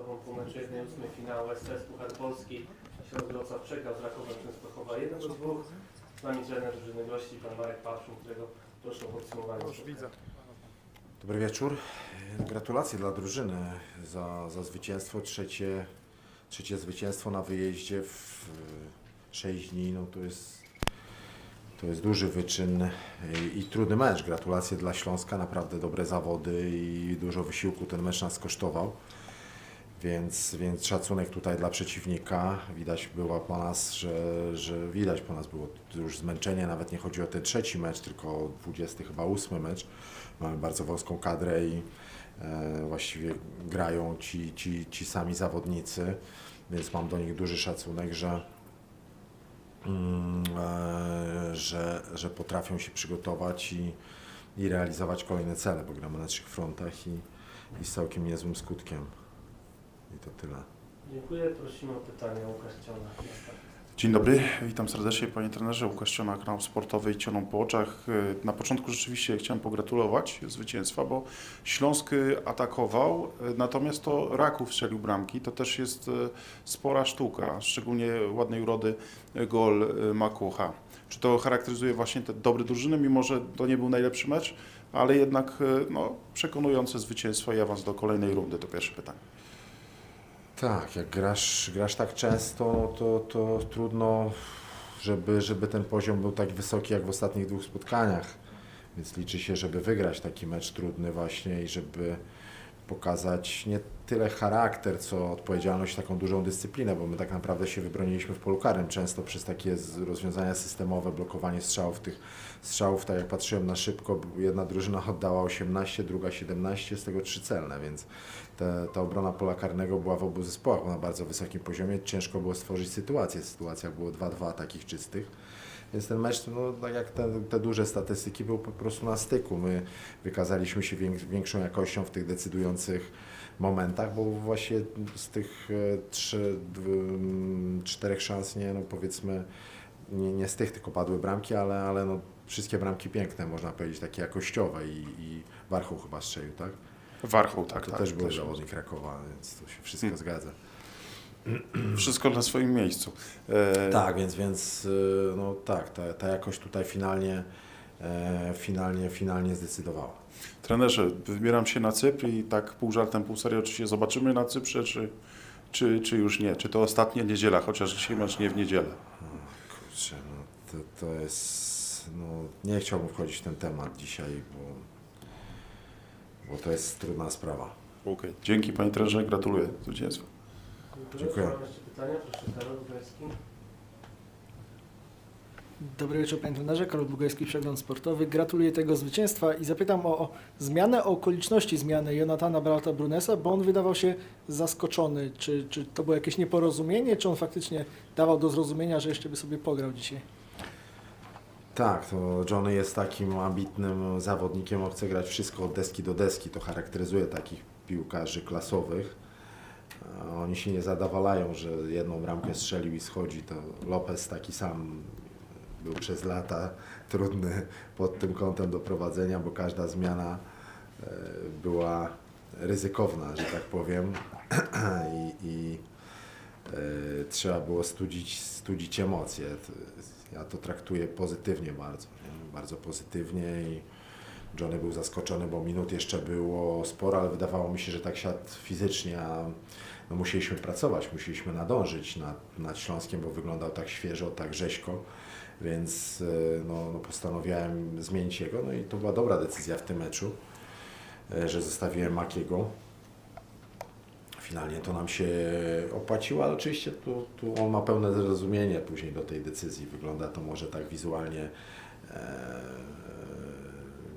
sobą po meczu 1-8 finału STS Puchar Polski. Śląsk Wrocław przegrał z Rakowem Częstochowa 1 do 2. Z nami trener drużyny gości, pan Marek Pawszun, którego proszę o podsumowanie. Już widzę. Dobry wieczór. Gratulacje dla drużyny za, za zwycięstwo. Trzecie, trzecie zwycięstwo na wyjeździe w 6 dni. No to jest, to jest duży wyczyn i, i trudny mecz. Gratulacje dla Śląska. Naprawdę dobre zawody i dużo wysiłku ten mecz nas kosztował. Więc, więc szacunek tutaj dla przeciwnika. Widać było po nas, że, że widać po nas było już zmęczenie. Nawet nie chodzi o ten trzeci mecz, tylko 20 chyba ósmy mecz. Mamy bardzo wąską kadrę i e, właściwie grają ci, ci, ci sami zawodnicy, więc mam do nich duży szacunek, że, mm, e, że, że potrafią się przygotować i, i realizować kolejne cele, bo gramy na trzech frontach i, i z całkiem niezłym skutkiem. I to tyle. Dziękuję. Prosimy o pytanie Łukasz Ciona. Dzień dobry, witam serdecznie panie trenerze. Łukasz Ciona, kanał sportowy i Cioną po oczach. Y, Na początku rzeczywiście chciałem pogratulować zwycięstwa, bo Śląsk y, atakował, y, natomiast to Raków strzelił bramki. To też jest spora sztuka, szczególnie ładnej urody gol Makucha. Czy to charakteryzuje właśnie te dobre drużyny, mimo że to nie był najlepszy mecz, ale jednak no, przekonujące zwycięstwo i awans do kolejnej rundy, to pierwsze pytanie. Tak, jak grasz, grasz tak często, to, to trudno, żeby, żeby ten poziom był tak wysoki jak w ostatnich dwóch spotkaniach. Więc liczy się, żeby wygrać taki mecz trudny właśnie i żeby pokazać nie tyle charakter, co odpowiedzialność, taką dużą dyscyplinę, bo my tak naprawdę się wybroniliśmy w polu karnym często przez takie rozwiązania systemowe, blokowanie strzałów. Tych strzałów, tak jak patrzyłem na szybko, jedna drużyna oddała 18, druga 17, z tego trzy celne, więc te, ta obrona pola karnego była w obu zespołach na bardzo wysokim poziomie. Ciężko było stworzyć sytuację. W sytuacjach było 2-2 takich czystych. Więc ten mecz, no, tak jak te, te duże statystyki, był po prostu na styku. My wykazaliśmy się większą jakością w tych decydujących momentach, bo właśnie z tych e, trzy, dw- czterech szans, nie, no powiedzmy, nie, nie z tych tylko padły bramki, ale, ale no, wszystkie bramki piękne, można powiedzieć, takie jakościowe i, i chyba strzelił, tak? Warchoł, tak, to tak. też był też zawodnik Krakowa, więc to się wszystko Hmm. zgadza. Wszystko na swoim miejscu. E, Tak, więc, więc y, no tak, ta, ta jakość tutaj finalnie, e, finalnie, finalnie zdecydowała. Trenerze, wybieram się na Cypr i tak pół żartem, pół serio, czy się zobaczymy na Cyprze, czy, czy, czy już nie? Czy to ostatnia niedziela, chociaż dzisiaj mecz nie w niedzielę? Kurczę, no to, to jest, no nie chciałbym wchodzić w ten temat dzisiaj, bo, bo to jest trudna sprawa. Okej. Dzięki panie trenerze, gratuluję zwycięstwa. Dziękuję. Mam jeszcze pytania? Proszę, Karol Górski. Dobry wieczór Panie Trenerze, Karol Bugajski, Przegląd Sportowy. Gratuluję tego zwycięstwa i zapytam o, o zmianę, o okoliczności zmiany Jonatana Brata Brunesa, bo on wydawał się zaskoczony. Czy, czy to było jakieś nieporozumienie, czy on faktycznie dawał do zrozumienia, że jeszcze by sobie pograł dzisiaj? Tak, to Johnny jest takim ambitnym zawodnikiem, on chce grać wszystko od deski do deski. To charakteryzuje takich piłkarzy klasowych. A Oni się nie zadawalają, że jedną bramkę strzelił i schodzi. To Lopez taki sam był przez lata trudny pod tym kątem do prowadzenia, bo każda zmiana e, była ryzykowna, że tak powiem. I, i e, trzeba było studzić, studzić emocje. Ja to traktuję pozytywnie bardzo, nie? bardzo pozytywnie i Johnny był zaskoczony, bo minut jeszcze było sporo, ale wydawało mi się, że tak siadł fizycznie, a no musieliśmy pracować, musieliśmy nadążyć nad, nad Śląskiem, bo wyglądał tak świeżo, tak rzeźko, więc e, no, no postanowiłem zmienić jego, no i to była dobra decyzja w tym meczu, e, że zostawiłem Makiego. Finalnie to nam się opłaciło, ale oczywiście tu, tu on ma pełne zrozumienie później do tej decyzji. Wygląda to może tak wizualnie e,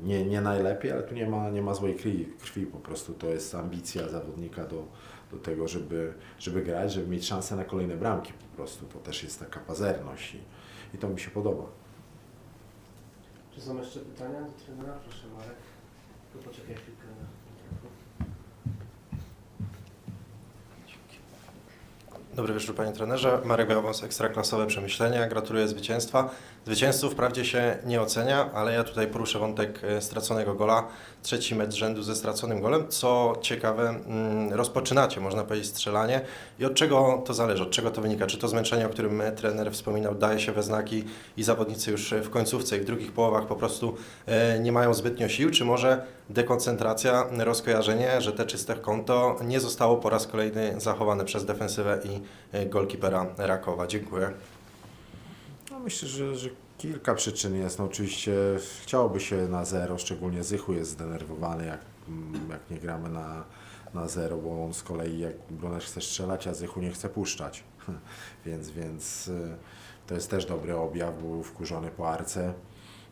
nie, nie najlepiej, ale tu nie ma, nie ma złej krwi, krwi. Po prostu to jest ambicja zawodnika do, do tego, żeby, żeby grać, żeby mieć szansę na kolejne bramki. Po prostu to też jest taka pazerność i, i to mi się podoba. Czy są jeszcze pytania do trenera? Proszę, Marek. To poczekaj chwilkę na mikrofon. Dobry wieczór panie trenerze. Marek Białobąs, ekstraklasowe przemyślenia. Gratuluję zwycięstwa. Zwycięzców wprawdzie się nie ocenia, ale ja tutaj poruszę wątek e, straconego gola. Trzeci mecz rzędu ze straconym golem. Co ciekawe, mm, rozpoczynacie, można powiedzieć, strzelanie. I od czego to zależy? Od czego to wynika? Czy to zmęczenie, o którym e, trener wspominał, daje się we znaki i zawodnicy już e, w końcówce i w drugich połowach po prostu nie mają zbytnio sił? Czy może dekoncentracja, rozkojarzenie, że te czyste konto nie zostało po raz kolejny zachowane przez defensywę i golkipera Rakowa? Dziękuję. No myślę, że, że kilka przyczyn jest. No oczywiście chciałoby się na zero, szczególnie Zychu jest zdenerwowany, jak, mm, jak nie gramy na, na zero, bo on z kolei jak Brunerz chce strzelać, a Zychu nie chce puszczać. więc, więc y, to jest też dobry objaw, był wkurzony po arce.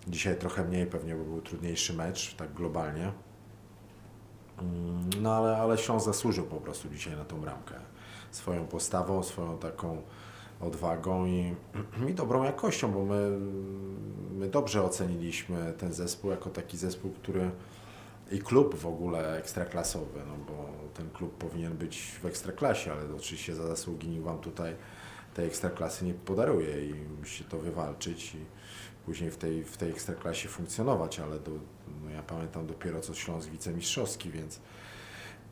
Dzisiaj trochę mniej, pewnie bo był trudniejszy mecz, tak globalnie. Mm, No ale, ale Śląsk zasłużył po prostu dzisiaj na tą bramkę. Swoją postawą, swoją taką odwagą i, i dobrą jakością, bo my, my dobrze oceniliśmy ten zespół jako taki zespół, który i klub w ogóle ekstraklasowy, no bo ten klub powinien być w ekstraklasie, ale oczywiście za zasługi nikt Wam tutaj tej ekstraklasy nie podaruje i musi to wywalczyć i później w tej, w tej ekstraklasie funkcjonować, ale do, no ja pamiętam dopiero co Śląsk wicemistrzowski, więc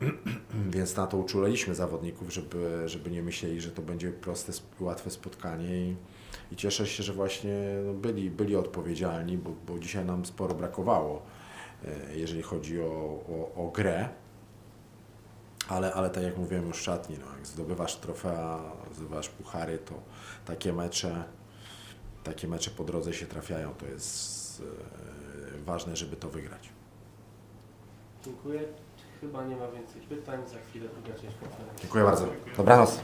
więc na to uczulaliśmy zawodników, żeby, żeby nie myśleli, że to będzie proste, łatwe spotkanie i, i cieszę się, że właśnie no, byli, byli odpowiedzialni, bo, bo dzisiaj nam sporo brakowało, e, jeżeli chodzi o, o, o grę. Ale, ale tak jak mówiłem już w szatni, no, jak zdobywasz trofea, zdobywasz puchary, to takie mecze, takie mecze po drodze się trafiają. To jest e, ważne, żeby to wygrać. Dziękuję. Chyba nie ma więcej pytań. Za chwilę druga część konferencji. Dziękuję bardzo. Dobranoc.